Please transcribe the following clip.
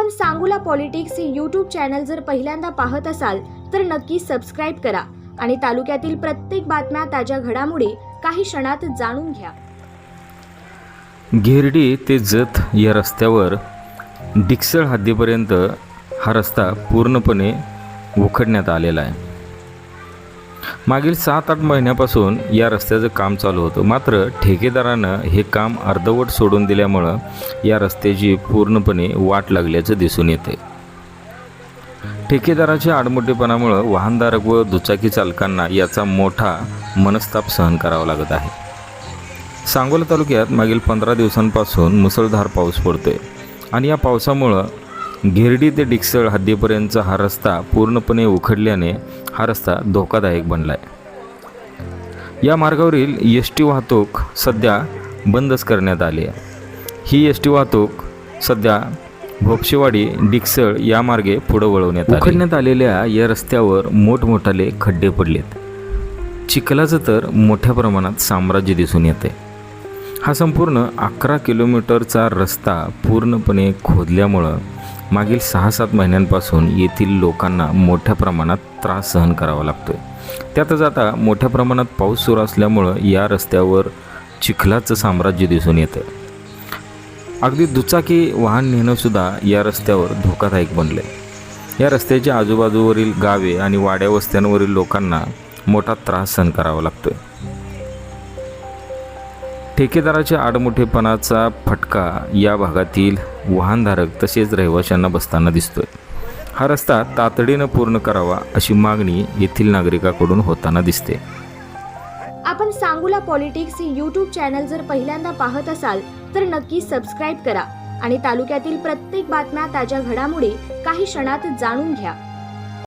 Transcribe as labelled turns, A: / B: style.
A: आपण सांगूला पॉलिटिक्स हे YouTube channel जर पहिल्यांदा पाहत असाल तर नक्की सबस्क्राईब करा आणि तालुक्यातील प्रत्येक बातम्या ताज्या घडामोडी काही क्षणात जाणून घ्या.
B: घेरडी ते जत या रस्त्यावर डिक्सळ हद्दीपर्यंत हा रस्ता पूर्णपणे उखडण्यात आलेला आहे. मागील सात आठ महिन्यापासून या रस्त्याचं काम चालू होतं. मात्र ठेकेदारानं हे काम अर्धवट सोडून दिल्यामुळं या रस्त्याची पूर्णपणे वाट लागल्याचं दिसून येते ठेकेदाराच्या आडमोठेपणामुळं वाहनधारक व दुचाकी चालकांना याचा मोठा मनस्ताप सहन करावा लागत आहे. सांगोला तालुक्यात मागील पंधरा दिवसांपासून मुसळधार पाऊस पडतोय आणि या पावसामुळं गिरडी ते डिक्सळ हद्दीपर्यंतचा हा रस्ता पूर्णपणे उखडल्याने हा रस्ता धोकादायक बनला आहे या मार्गावरील एस टी वाहतूक सध्या बंदच करण्यात आली आहे. ही एस टी वाहतूक सध्या भोपशेवाडी डिक्सळ या मार्गे पुढं वळवण्यात उखडण्यात आलेल्या या रस्त्यावर मोठमोठाले खड्डे पडलेत. चिखलाचं तर मोठ्या प्रमाणात साम्राज्य दिसून येते. हा संपूर्ण अकरा किलोमीटरचा रस्ता पूर्णपणे खोदल्यामुळं मागील सहा सात महिन्यांपासून येथील लोकांना मोठ्या प्रमाणात त्रास सहन करावा लागतोय. त्यातच आता मोठ्या प्रमाणात पाऊस सुरू असल्यामुळं या रस्त्यावर चिखलाचं साम्राज्य दिसून येतं अगदी दुचाकी वाहन नेणंसुद्धा या रस्त्यावर धोकादायक बनले या रस्त्याच्या आजूबाजूवरील गावे आणि वाड्या वस्त्यांवरील लोकांना मोठा त्रास सहन करावा लागतोय. ठेकेदाराच्या आडमुठेपणाचा फटका या भागातील वाहनधारक तसेच रहिवाशांना बसताना दिसतोय. हा रस्ता तातडीनं पूर्ण करावा अशी मागणी येथील नागरिकाकडून होताना दिसते.
A: आपण सांगूला पॉलिटिक्स हे यूट्यूब चॅनल जर पहिल्यांदा पाहत असाल तर नक्की सबस्क्राईब करा आणि तालुक्यातील प्रत्येक बातम्या ताज्या घडामोडी काही क्षणात जाणून घ्या.